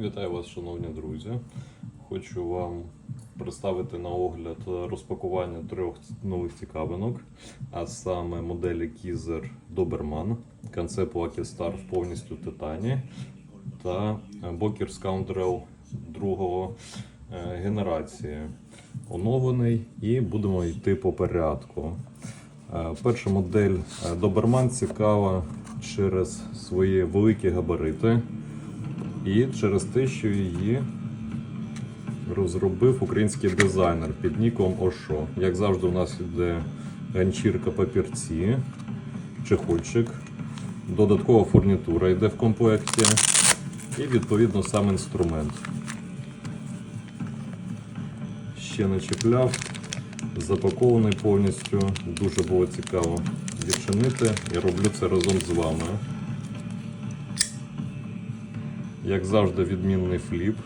Вітаю вас, шановні друзі. Хочу вам представити на огляд розпакування трьох нових цікавинок, а саме моделі Kizer Doberman, концепт Lucky Star повністю титані та Boker Scoundrel другого е, генерації. Оновлений і будемо йти по порядку. Е, Перша модель е, Doberman цікава через свої великі габарити. І через те, що її розробив український дизайнер під ніком Ошо. Як завжди, у нас йде ганчірка папірці, чехольчик, додаткова фурнітура йде в комплекті, і відповідно сам інструмент. Ще не чіпляв, запакований повністю. Дуже було цікаво відчинити і роблю це разом з вами. Як завжди, відмінний фліп,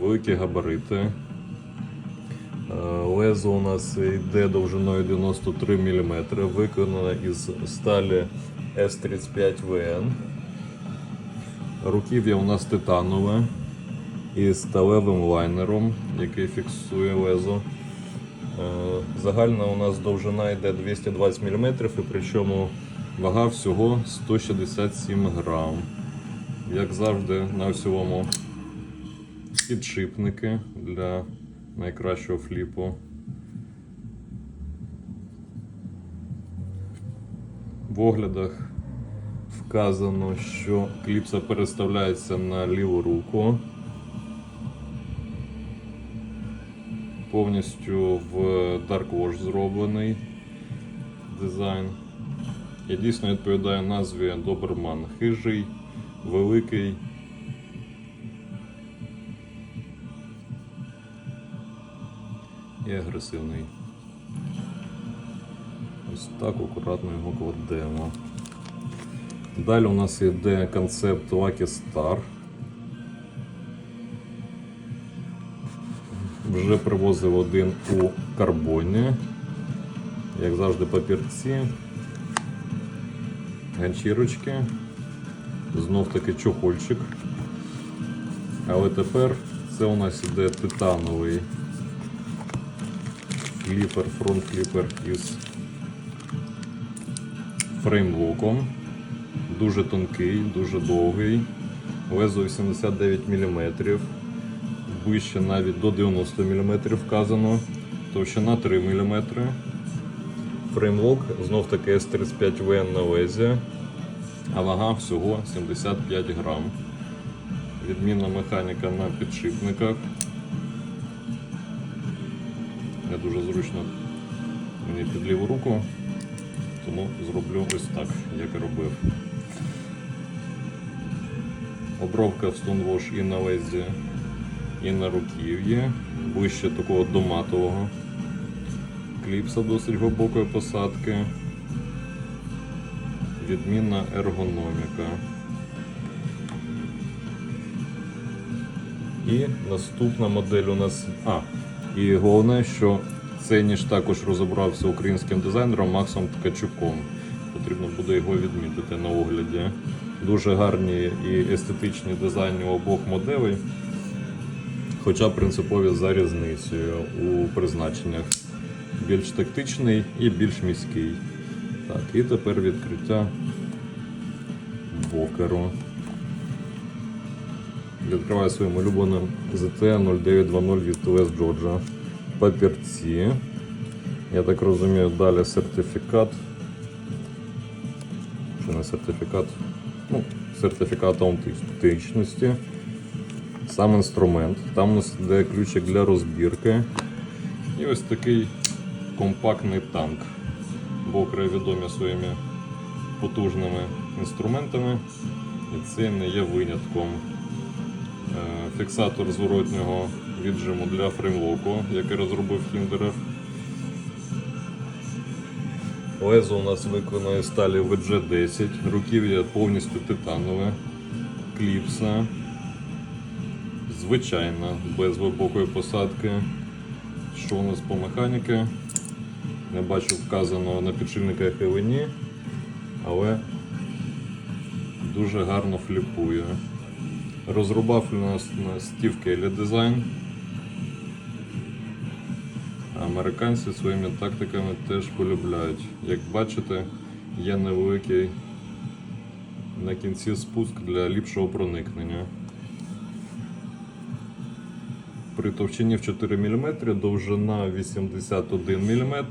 великі габарити. Е, Лезо у нас йде довжиною 93 мм, виконане із сталі S35VN. Руків'я у нас титанове із сталевим лайнером, який фіксує лезо. Е, Загальна у нас довжина йде 220 мм, і причому вага всього 167 грам. Як завжди, на всьому підшипники для найкращого фліпу. В оглядах вказано, що кліпса переставляється на ліву руку. Повністю в Dark Wash зроблений дизайн. І дійсно відповідає назві Доберман. Хижий, великий. І агресивний. Ось так акуратно його кладемо. Далі у нас йде концепт Lucky Star. Вже привозив один у карбоні. Як завжди, папірці, ганчірочки, знов таки чохольчик. Але тепер це у нас іде титановий фліпер, фронт фліпер із фреймлоком. Дуже тонкий, дуже довгий. Лезо 89 мм. Вище навіть до 90 мм вказано. Товщина 3 мм. Фреймлок знов таки S35VN на лезі, а вага всього 75 грам. Відмінна механіка на підшипниках. Не дуже зручно мені під ліву руку, тому зроблю ось так, як і робив. Обробка в Stonewash і на лезі, і на руків'ї, вище такого до матового. Кліпса досить глибокої посадки. Відмінна ергономіка. І наступна модель у нас. А, і головне, що цей ніж також розібрався українським дизайнером Максом Ткачуком. Потрібно буде його відмітити на огляді. Дуже гарні і естетичні дизайни обох моделей, хоча принципові за різницею у призначеннях. Більш тактичний і більш міський. Так, і тепер відкриття бокеру. Відкриваю своїм улюбленим ZT0920 від US Georgia. Папірці. Я так розумію, далі сертифікат. Чи не сертифікат? Ну, сертифікат аутентичності. Сам інструмент. Там у нас йде ключик для розбірки. І ось такий компактний танк. Бокри відомі своїми потужними інструментами. І це не є винятком. Е, Фіксатор зворотнього віджиму для фреймлоку, який розробив Хіндерер. Лезо у нас виконує сталі VG10, руків'я повністю титанове, кліпса, звичайна, без глибокої посадки. Що у нас по механіки? Не бачу вказано на підшипниках і лині, але дуже гарно фліпує. Розрубав у нас на Steve Kelly дизайн. Американці своїми тактиками теж полюбляють. Як бачите, є невеликий на кінці спуск для ліпшого проникнення. При товщині в 4 мм, довжина 81 мм,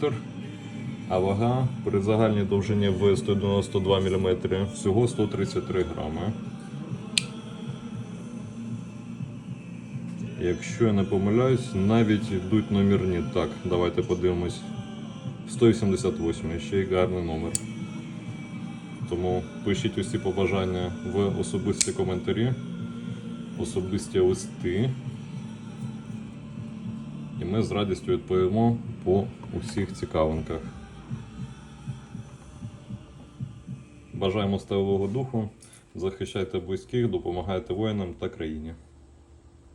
а вага при загальній довжині в 192 мм всього 133 грами. Якщо я не помиляюсь, навіть йдуть номерні. Так, давайте подивимось. 188 ще й гарний номер. Тому пишіть усі побажання в особисті коментарі, особисті листи. І ми з радістю відповімо по усіх цікавинках. Бажаємо сталого духу, захищайте близьких, допомагайте воїнам та країні.